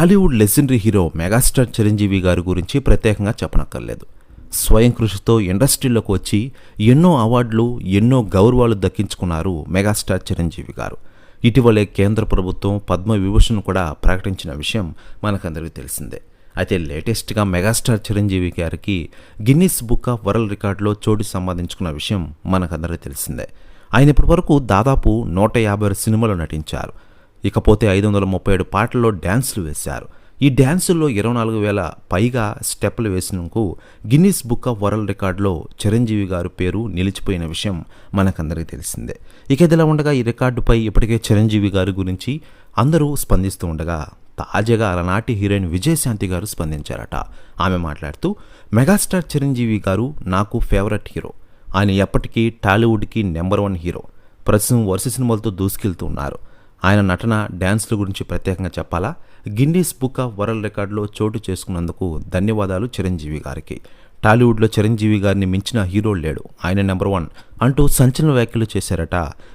Tollywood legendary hero megastar Chiranjeevi గారి గురించి ప్రత్యేకంగా చెప్పనక్కర్లేదు. స్వయం కృషితో ఇండస్ట్రీలోకి వచ్చి ఎన్నో అవార్డులు ఎన్నో గౌరవాలు దక్కించుకున్నారు మెగాస్టార్ చిరంజీవి గారు. ఇటీవలే కేంద్ర ప్రభుత్వం పద్మ విభూషణ్ కూడా ప్రకటించిన విషయం మనకందరికీ తెలిసిందే. అయితే లేటెస్ట్గా మెగాస్టార్ చిరంజీవి గారికి గిన్నిస్ బుక్ ఆఫ్ వరల్డ్ రికార్డులో చోటు సంపాదించుకున్న విషయం మనకందరికీ తెలిసిందే. ఆయన ఇప్పటివరకు దాదాపు నూట యాభై ఆరు సినిమాలు నటించారు. ఇకపోతే ఐదు వందల ముప్పై ఏడు పాటల్లో డ్యాన్సులు వేశారు. ఈ డ్యాన్సుల్లో ఇరవై నాలుగు వేల పైగా స్టెప్లు వేసినందుకు గిన్నిస్ బుక్ ఆఫ్ వరల్డ్ రికార్డులో చిరంజీవి గారు పేరు నిలిచిపోయిన విషయం మనకందరికీ తెలిసిందే. ఇక ఇదిలా ఉండగా ఈ రికార్డుపై ఇప్పటికే చిరంజీవి గారి గురించి అందరూ స్పందిస్తూ ఉండగా తాజాగా అలనాటి హీరోయిన్ విజయశాంతి గారు స్పందించారట. ఆమె మాట్లాడుతూ మెగాస్టార్ చిరంజీవి గారు నాకు ఫేవరెట్ హీరో. ఆయన ఎప్పటికీ టాలీవుడ్కి నెంబర్ వన్ హీరో. ప్రస్తుతం వరుస సినిమాలతో దూసుకెళ్తూ ఉన్నారు. ఆయన నటన డ్యాన్స్ల గురించి ప్రత్యేకంగా చెప్పాలా? గిన్నీస్ బుక్ ఆఫ్ వరల్డ్ రికార్డులో చోటు చేసుకున్నందుకు ధన్యవాదాలు చిరంజీవి గారికి. టాలీవుడ్లో చిరంజీవి గారిని మించిన హీరో లేడు. ఆయన నెంబర్ వన్ అంటూ సంచలన వ్యాఖ్యలు చేశారట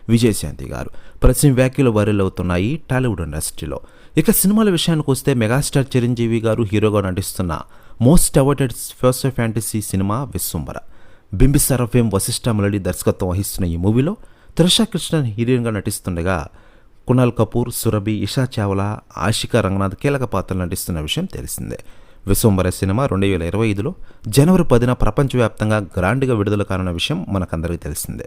విజయశాంతి గారు. ప్రస్తుతం వ్యాఖ్యలు వైరల్ అవుతున్నాయి టాలీవుడ్ ఇండస్ట్రీలో. ఇక సినిమాల విషయానికి వస్తే మెగాస్టార్ చిరంజీవి గారు హీరోగా నటిస్తున్న most awarded first fantasy cinema Vishwambhara Bimbisara fame Vassishta Mallidi దర్శకత్వం వహిస్తున్న ఈ మూవీలో త్రిషా కృష్ణన్ హీరోయిన్గా నటిస్తుండగా కునాల్ కపూర్ సురభి ఇషా చావ్లా ఆషికా రంగనాథ్ కీలక పాత్రలు నటిస్తున్న విషయం తెలిసిందే. విశ్వంబర సినిమా రెండు వేల ఇరవై ఐదులో జనవరి పదిన ప్రపంచవ్యాప్తంగా గ్రాండ్గా విడుదల కానున్న విషయం మనకందరికీ తెలిసిందే.